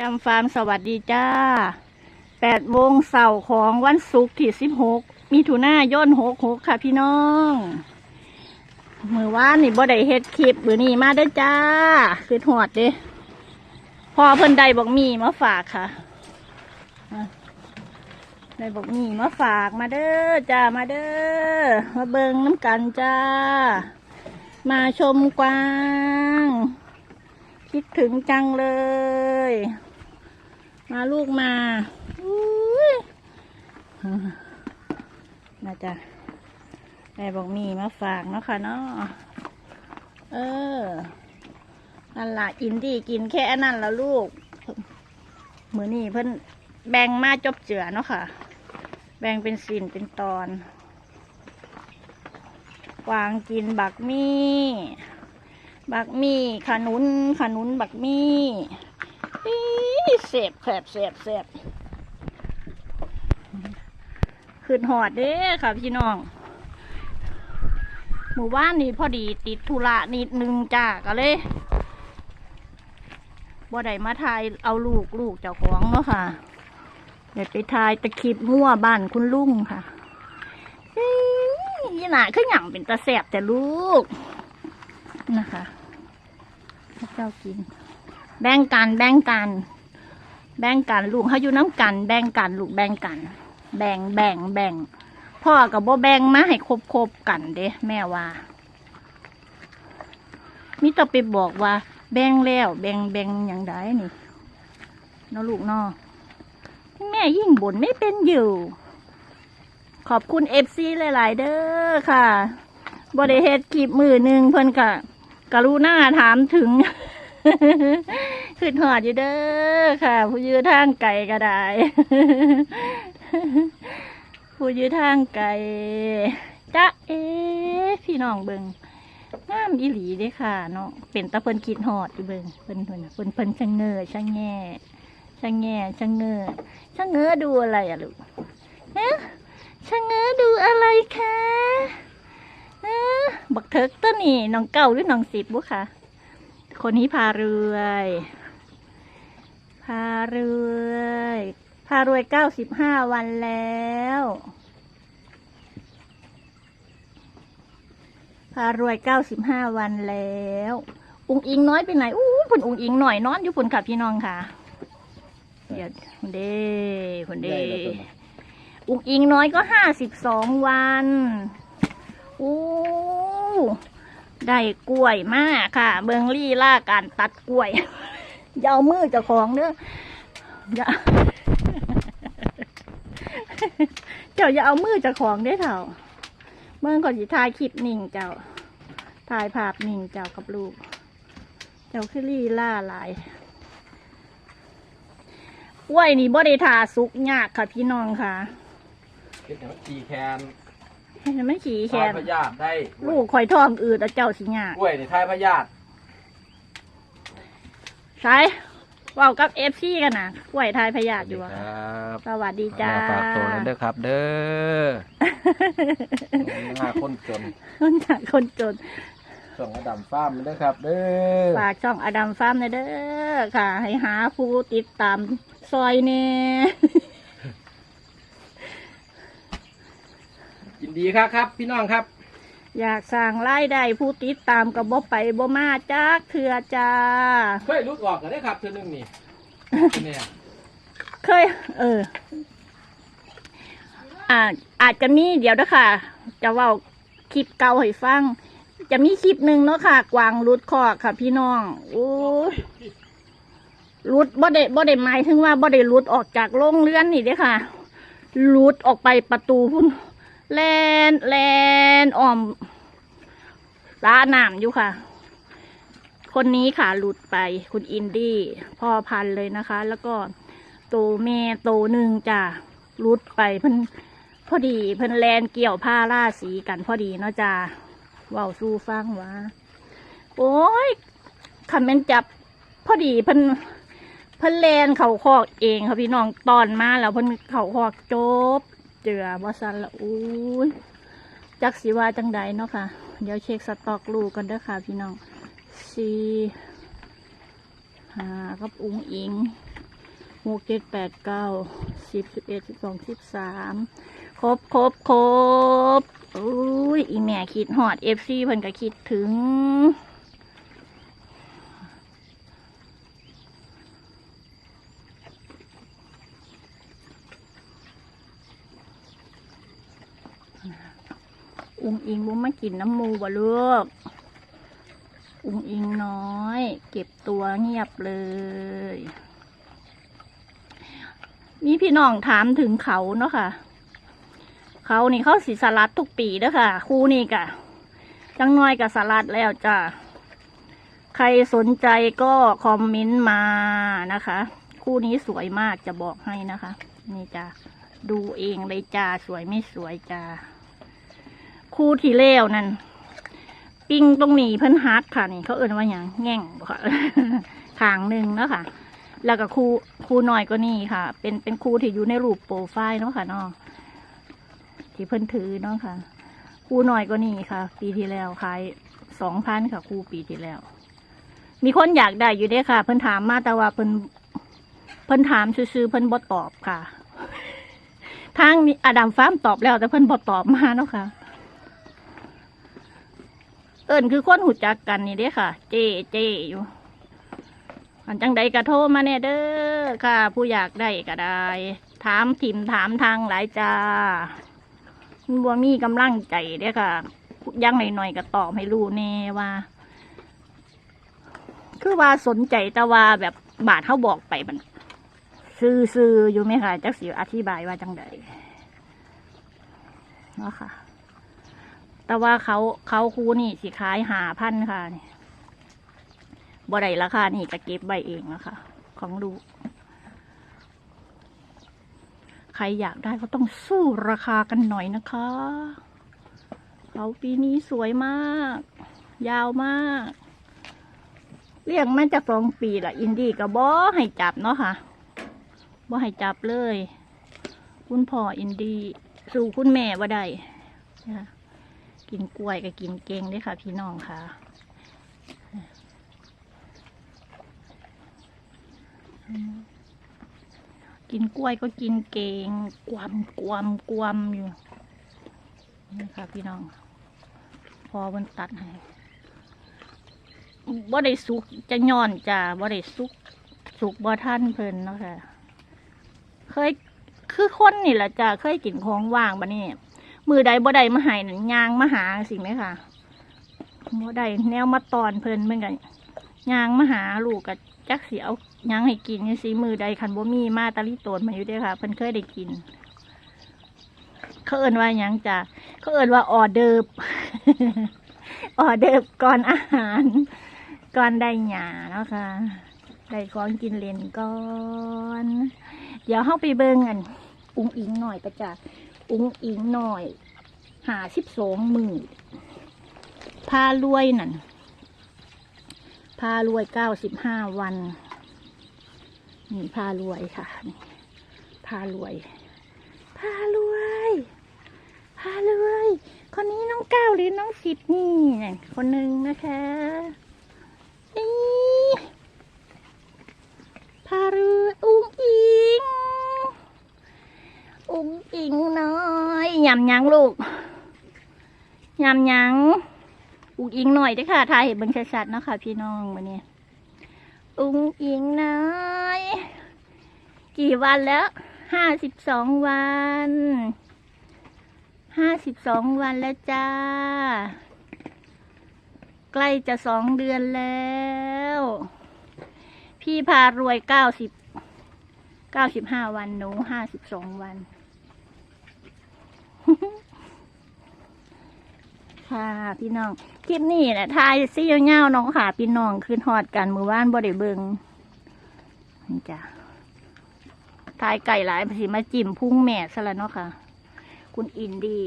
ดำฟาร์มสวัสดีจ้าแปดโมงเสาร์ของวันศุกร์ที่สิบหกมีถุน่าย่นหกหกค่ะพี่น้อง มือว่านนี่บ่ได้เฮ็ดคลิปมือนี่มาเด้อจ้าคือหอดเด้พอเพิ่นได้บอกมีมาฝากค่ะอะได้บอกมีมาฝากมาเด้อจ้ามาเด้อมาเบิงน้ำกันจ้า มาชมกวาง คิดถึงจังเลย มาลูกมาน่าจะแม่บอกมีมาฝากเนาะค่ะเนาะเออนั่นละอินดี้กินแค่นั้นแล้วลูก มือนี่เพิ่นแบ่งมาจบเจือเนาะค่ะ แบ่งเป็นสินเป็นตอน วางกินบักมี่ บักมี่ขนุนขนุนบักมี่ เสบแสบแสบแสบขึ้นหอดเด้ค่ะพี่น้อง หมู่บ้านนี้พอดีติดธุระนิดนึงจ้าก็เลยบ่ได้มาทายเอาลูกลูกเจ้าของเนาะค่ะเดี๋ยวไปทายตะคริบงัวบ้านคุณลุงค่ะอียี่หนาขึ้นอหย่างเป็นตาแสบแต่ลูกนะคะพระเจ้ากิน แบ่งกันแบ่งกัน แบ่งกันลูกเขาอยู่น้ำกัน แบ่งกันลูกแบ่งกัน แบ่งแบ่งแบ่งพ่อกับบ่แบ่งมาให้ครบครบกันเด้แม่ว่ามิตรไปบอกว่า แบ่งแล้ว แบ่งแบ่งอย่างไดนี่นาลูกนาะแม่ยิ่งบ่นไม่เป็นอยู่ ขอบคุณเอฟซีหลาย ๆ เด้อค่ะบริเฮดคลิปมือหนึ่งเพิ่นกะกรุณาถามถึง ขึ้นหอดอยู่เด้อค่ะ ผู้ยือทางไก่ก็ได้ ผู้ยือทางไก่จ้าเอ๊พี่น้องเบิงงามอีหลีเด้ค่ะเนาะเป็นตะเพิ่นคิดหอดอยู่เบิงเพิ่นเพิ่นเพิ่นเพิ่นช่างเงอช่างแง่ช่างแง่ช่างเงอช่างเงอดูอะไรอะลูกเอ๊ะช่างเงอดูอะไรคะเอ๊ะบักเทิกตัวนี้น้องเก่าหรือน้องสิบบุค่ะคนนี้พารวย พารวยพารวยเก้าสิบห้าวันแล้ว พารวยเก้าสิบห้าวันแล้ว อุงอิงน้อยไปไหนอู้ผุนอุงอิงหน่อยนอนอยู่ผุนค่ะพี่น้องค่ะ เดี๋ยวคุณเด้คุณเด้อุงอิงน้อยก็ห้าสิบสองวันอู้ได้กล้วยมากค่ะ เบิงลี่ล่าการตัดกล้วย อย่าเอามือเจ้าของเด้ออย่าเจ้าอย่าเอามือเจ้าของได้อเถ่าเมื่อก่อนสิถ่ายคลิปนิ่งเจ้าถ่ายภาพนิ่งเจ้ากับลูก เจ้าคือลี่ล่าหลายกล้วยนี่บ่ได้ทาสุกยากค่ะพี่น้องค่ะคิดถึงขี่แคนให้มันไม่ขี่แขทายนพยาธิได้ลูกคอยท้องอืดแล้วเจ้าสิยาก กล้วยในทายพยาธิ ใช่เว่ากับเอฟซีกันนะกล้วยทายพยาธิอยู่อะคค่ะรับสวัสดีจ้าฝากตัวนั้นเด้อครับ เด้อหน้าคนจนคนจากคนจนส่งกระดำฟ้าร์มเด้อครับ เด้อฝากช่องอดัมฟาร์มหนะเด้อค่ะ ให้หาผู้ติดตามซอยเน่ยินดีครับครับ พี่น้องครับ อยากสั่งรายได้ผู้ติดตามกับบ่ไปบ่มาจักเถื่อจ้า เคยรุดออกกันได้ครับเธอหนึงนี่เนี่ยเคย เอออ่าอาจจะมีเดี๋ยวนะค่ะ จะเว่าคลิปเก่าให้ฟัง จะมีคลิปหนึ่งเนาะค่ะ กวางรุดคอกค่ะ พี่น้องโอ้ยรุดบ่ได้บ่ได้หมายถึงว่าบ่ได้รุดออกจากโรงเรือนนี่เด้อค่ะรุดออกไปประตูพุ่น แลนแลนอ้อมสาน้ำอยู่ค่ะ คนนี้ค่ะหลุดไปคุณอินดี้พ่อพันเลยนะคะ แล้วก็โตแม่โตหนึ่งจ้ะรุดไปเพิ่นพอดีเพิ่นแลนเกี่ยวผ้าล่าสีกันพอดีเนาะจ้ะว้าสู้ฟังว่าโอ้ยคำเป็นจับพอดีเพิ่นเพิ่นแลนเข่าคอกเองค่ะพี่น้องตอนมาแล้วเพิ่นเข่าคอกจบ เจือบ่ซันละอุ้ยจักสีว่าจังใดเนาะค่ะ เดี๋ยวเช็คสต็อกลูกกันเด้อค่ะพี่น้องสี่หากับอุ้งอิงหกเจ็ดแปดเก้าสิบสิบเอ็ดสิบสองสิบสามครบครบครบอุ้ยอีแม่คิดหอดเอฟซีเพิ่นก็คิดถึง อุ้งอิงบุ้มมากินน้ำมูบ่ลูกอุ้งอิงน้อย เก็บตัวเงียบเลย มีพี่น้องถามถึงเขาเนาะค่ะ เขานี่เขาสิสลัดทุกปีเด้อค่ะครูนี่กะจังน้อยกับสลัดแล้วจ้ะใครสนใจก็คอมเมนต์มานะคะ คู่นี้สวยมากจะบอกให้นะคะ นี่จ้ะดูเองเลยจ้าสวยไม่สวยจ้า คู่ที่เล้วนั่นปิ้งตรงนี้เพิ่นฮักค่ะนี่เขาเอิ่นว่าอย่างแง่งค่ะขางหนึ่งเนาะค่ะ แล้วก็คู่คู่น้อยก็นี่ค่ะ เป็นเป็นคู่ที่อยู่ในรูปโปรไฟล์เนาะค่ะเนาะที่เพิ่นถือเนาะค่ะ คู่น้อยก็นี่ค่ะ ปีที่แล้วขายสองพันค่ะ คู่ปีที่แล้ว มีคนอยากได้อยู่เด้ค่ะ เพิ่นถามมาแต่ว่าเพิ่นเพิ่นถามซื่อเพิ่นบ่ตอบค่ะทางนี้อดัมฟาร์มตอบแล้วแต่เพิ่นบ่ตอบมาเนาะค่ะ เอิญคือคนหูจักกันนี่เด้ค่ะ เจเจอยู่อันจังใดกระโทรมาเนี่ยเด้อค่ะ ผู้อยากได้ก็ได้ ถามถิ่มถามทางหลายจ้าบัวมีกำลังใจเด้อค่ะยังหน่อยๆก็ตอบให้รู้แน่ว่า คือว่าสนใจแต่ว่าแบบบาทเขาบอกไปมันซื้อซื้ออยู่ไหมคะจักสิอธิบายว่าจังใดเนาะค่ะ แต่ว่าเขาเขาคูนี่สิขายหาพันค่ะนี่บ่ได้ราคานี่จะเก็บใบเองนะคะของดูกใครอยากได้ก็ต้องสู้ราคากันหน่อยนะคะ เขาปีนี้สวยมาก ยาวมาก เลี้ยงมาจากสองปีละอินดี้ก็บ่ให้จับเนาะค่ะบ่ให้จับเลย คุณพ่ออินดี้สู่คุณแม่ว่าได้นะคะ กินกล้วยก็กินเก่งด้วยค่ะ พี่น้องค่ะกินกล้วยก็กินเก่งกวมกวมกวมอยู่นี่ค่ะพี่น้อง พอมันตัดให้บ่ได้สุกจะย่อนจ้าบ่ได้สุก สุกบ่ท่านเพลินเนาะค่ะ เคยคือคนนี่แหละจ้าเคยกินของว่างบะนี่ มือใดบ่ใดมาหายนั่นยางมาหาสิไหมค่ะบ่ใดแนวมาตอนเพลินเหมือนกันยางมาหาลูกกับจักเสียวยางให้กินสิมือใดคันบ่มีมาตาลิโตนมาอยู่ด้อค่ะ เพิ่นเคยได้กิน เขาเอินว่ายังจ้ะเขาเอินว่าออเดิร์ฟออเดิร์ฟก่อนอาหาร ก่อนได้หยาเนาะค่ะได้ของกินเล่นก่อน เดี๋ยวเฮาไปเบิ่งกัน อุ้งอิงหน่อยประจ้ะ อุ้งอิงหน่อยหาสิบสองมือพารวยนั่นพารวยเก้าสิบห้าวันนี่พารวยค่ะนี่พารวยพารวยพารวยคนนี้น้องเก้าหรือน้องสิบนี่นี่ยคนหนึ่งนะคะนี่พารวยอุ้งอิง อุ้งอิงน้อ ยยำยังลูกยำยังอุ้งอิงหน่อยด้อค่ะถ่ายเห็นเบิ่งชัดๆนะค่ะพี่น้องวันนี้ อุ้งอิงน้อยกี่วันแล้วห้าสิบสองวันห้าสิบสองวันแล้วจ้า ใกล้จะสองเดือนแล้ว พี่พารวยเก้าสิบเก้าสิบห้าวันหนูห้าสิบสองวัน ค่ะ พี่น้อง คลิปนี้นะทายซี่เงาๆน้องค่ะ พี่น้องคืนหอดกันมือว่านบ่ได้เบิงนี่จ้ะทายไก่หลายสิมาจิ้มพุ่งแม่ซะแล้วเนาะค่ะ คุณอินดี้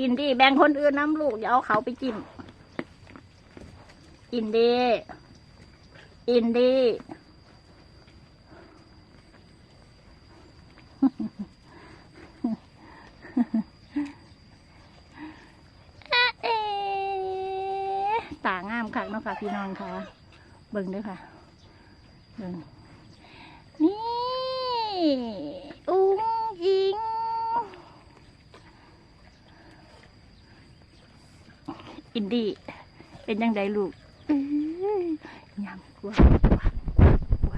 อินดี้แบ่งคนอื่นน้ำลูกอย่าเอาเขาไปจิ้ม อินดี้อินดี้อะเอ๊ะ ตางามคักเนาะค่ะ พี่น้องค่ะ เบิ่งด้วยค่ะเบิ่งนี่อุ้งอิงอินดี้เป็นยังไงลูกยำกลัวกลัว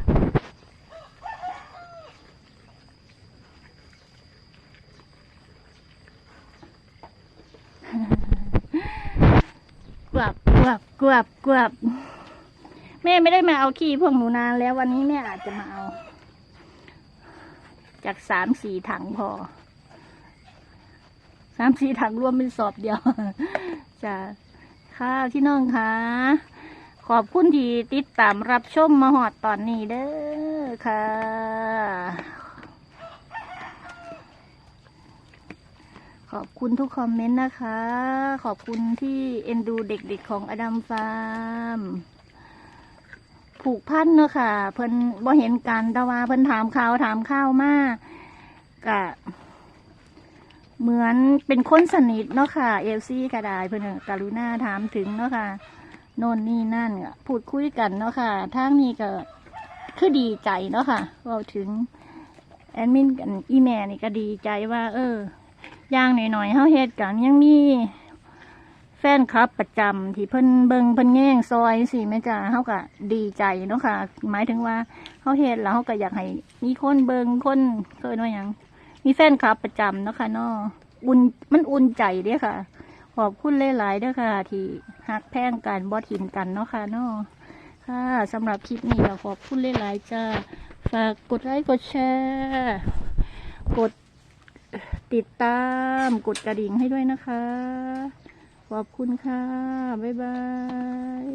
กลัวกวบกวบกวบกวบ แม่ไม่ได้มาเอาขี้พวกหนูนานแล้ววันนี้แม่อาจจะมาเอา จากสามสี่ถังพอสามสี่ถังรวมเป็นสอบเดียวจะค่ะพี่น้องค่ะขอบคุณที่ติดตามรับชมมาหอดตอนนี้เด้อค่ะ ขอบคุณทุกคอมเมนต์นะคะ ขอบคุณที่เอ็นดูเด็กๆของอดัมฟาร์ม ผูกพันเนาะค่ะ เพิ่นบ่เห็นกันแต่ว่าเพิ่นถามข่าวถามข้าวมากกะเหมือนเป็นคนสนิทเนาะค่ะเอฟซีก็ได้เพื่นกรุณาถามถึงเนาะค่ะโน่นนี่นั่นก็พูดคุยกันเนาะค่ะทางนี้ก็คือดีใจเนาะค่ะเว่าถึงแอดมินกันอีแม่นี่ก็ดีใจว่าเออย่างหน่อยๆเฮาเฮ็ดกันยังมี นคลับประจำที่เพิ่นเบิงเพิ่นแง่งซอยสิแม่จ้าเฮาก็ดีใจเนาะค่ะ หมายถึงว่าเฮาเฮ็ดแล้วเฮาก็อยากให้มีคนเบิงคนเกินว่าหยังมีแฟนคลับประจำเนาะค่ะเนาะอุ่นมันอุ่นใจเด้ค่ะ ขอบคุณหลายๆเด้อค่ะ ที่หักแพงกันบอทิมกันเนาะค่ะเนาะค่ะสำหรับคลิปนี้ขอบคุณหลายๆจ้าฝากกดไลค์กดแชร์กดติดตามกดกระดิ่งให้ด้วยนะคะ ขอบคุณค่ะ บ๊ายบาย